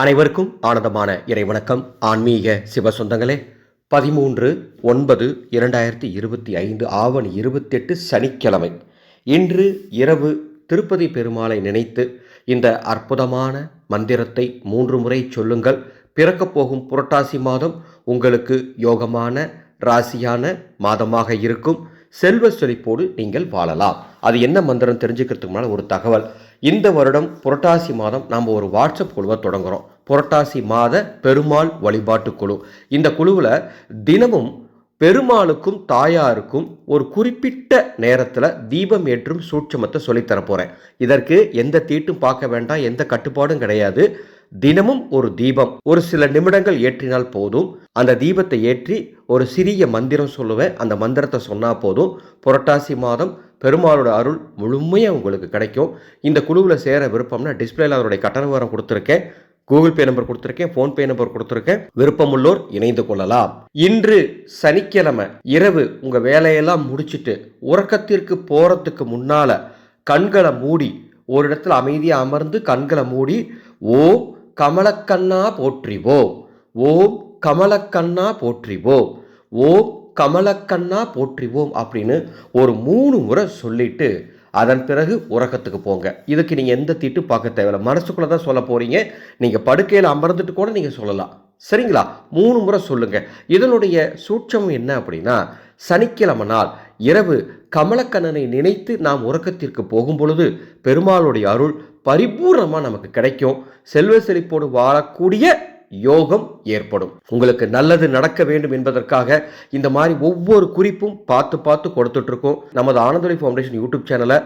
அனைவருக்கும் ஆனந்தமான இறைவணக்கம் ஆன்மீக சிவ சொந்தங்களே பதிமூன்று ஒன்பது இரண்டாயிரத்தி இருபத்தி ஐந்து ஆவணி இருபத்தெட்டு சனிக்கிழமை. இன்று இரவு திருப்பதி பெருமாளை நினைத்து இந்த அற்புதமான மந்திரத்தை மூன்று முறை சொல்லுங்கள். பிறக்கப் போகும் புரட்டாசி மாதம் உங்களுக்கு யோகமான ராசியான மாதமாக இருக்கும். செல்வ செழிப்போடு நீங்கள் வாழலாம். அது என்ன மந்திரம் தெரிஞ்சுக்கிறதுக்கு முன்னால் ஒரு தகவல். இந்த வருடம் புரட்டாசி மாதம் நாம் ஒரு வாட்ஸ்அப் குழுவை தொடங்குறோம். புரட்டாசி மாத பெருமாள் வழிபாட்டு குழு. இந்த குழுவில் தினமும் பெருமாளுக்கும் தாயாருக்கும் ஒரு குறிப்பிட்ட நேரத்தில் தீபம் ஏற்றும் சூட்சமத்தை சொல்லித்தரப் போகிறேன் இதற்கு எந்த தீட்டும் பார்க்க வேண்டாம் எந்த கட்டுப்பாடும் கிடையாது. தினமும் ஒரு தீபம். ஒரு சில நிமிடங்கள் ஏற்றினால் போதும். அந்த தீபத்தை ஏற்றி ஒரு சிறிய மந்திரம் சொல்லுவேன். அந்த மந்திரத்தை சொன்னால் போதும். புரட்டாசி மாதம் பெருமாளோட அருள் முழுமையாக உங்களுக்கு கிடைக்கும். இந்த குழுவில் சேர விருப்பம்னா டிஸ்பிளேல அவருடைய கட்டண விவரம் கொடுத்துருக்கேன். கூகுள் பே நம்பர் கொடுத்துருக்கேன் ஃபோன்பே நம்பர் கொடுத்துருக்கேன். விருப்பமுள்ளோர் இணைந்து கொள்ளலாம். இன்று சனிக்கிழமை இரவு உங்கள் வேலையெல்லாம் முடிச்சுட்டு உறக்கத்திற்கு போகிறதுக்கு முன்னால் கண்களை மூடி ஒரு இடத்துல அமைதியாக அமர்ந்து கண்களை மூடி ஓம் கமலக்கண்ணா போற்றிவோம். ஓம் கமலக்கண்ணா போற்றிவோம். ஓம் கமலக்கண்ணா போற்றிவோம் அப்படின்னு ஒரு மூணு முறை சொல்லிட்டு அதன் பிறகு உறக்கத்துக்கு போங்க. இதுக்கு நீங்கள் எந்த தீட்டு பார்க்க தேவையில்லை. மனசுக்குள்ளே தான் சொல்ல போகிறீங்க நீங்கள் படுக்கையில் அமர்ந்துட்டு கூட நீங்கள் சொல்லலாம். சரிங்களா? மூணு முறை சொல்லுங்கள் இதனுடைய சூட்சம் என்ன அப்படின்னா சனிக்கிழமை நாள் இரவு கமலக்கண்ணனை நினைத்து நாம் உறக்கத்திற்கு போகும் பொழுது பெருமாளுடைய அருள் பரிபூர்ணமாக நமக்கு கிடைக்கும். செல்வ செழிப்போடு வாழக்கூடிய யோகம் ஏற்படும். உங்களுக்கு நல்லது நடக்க வேண்டும் என்பதற்காக இந்த மாதிரி ஒவ்வொரு குறிப்பும் பார்த்து பார்த்து கொடுத்துட்ருக்கோம். நமது ஆனந்தொலி ஃபவுண்டேஷன் யூடியூப் சேனலை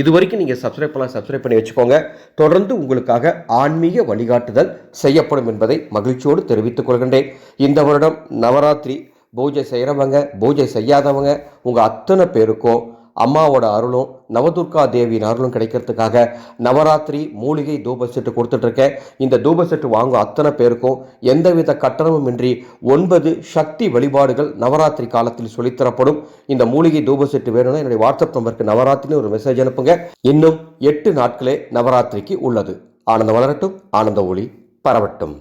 இது வரைக்கும் நீங்கள் சப்ஸ்கிரைப் பண்ணலாம் சப்ஸ்கிரைப் பண்ணி வச்சுக்கோங்க. தொடர்ந்து உங்களுக்காக ஆன்மீக வழிகாட்டுதல் செய்யப்படும் என்பதை மகிழ்ச்சியோடு தெரிவித்துக் கொள்கின்றேன். இந்த வருடம் நவராத்திரி பூஜை செய்கிறவங்க பூஜை செய்யாதவங்க உங்கள் அத்தனை பேருக்கும் அம்மாவோட அருளும் நவதுர்கா தேவியின் அருளும் கிடைக்கிறதுக்காக நவராத்திரி மூலிகை தூப செட்டு கொடுத்துட்ருக்கேன். இந்த தூப செட்டு வாங்கும் அத்தனை பேருக்கும் எந்தவித கட்டணமும் இன்றி ஒன்பது சக்தி வழிபாடுகள் நவராத்திரி காலத்தில் சொல்லித்தரப்படும். இந்த மூலிகை தூப செட்டு வேணும்னா என்னுடைய வாட்ஸ்அப் நம்பருக்கு நவராத்திரின்னு ஒரு மெசேஜ் அனுப்புங்க. இன்னும் எட்டு நாட்களே நவராத்திரிக்கு உள்ளது. ஆனந்த வளரட்டும் ஆனந்த ஒளி பரவட்டும்.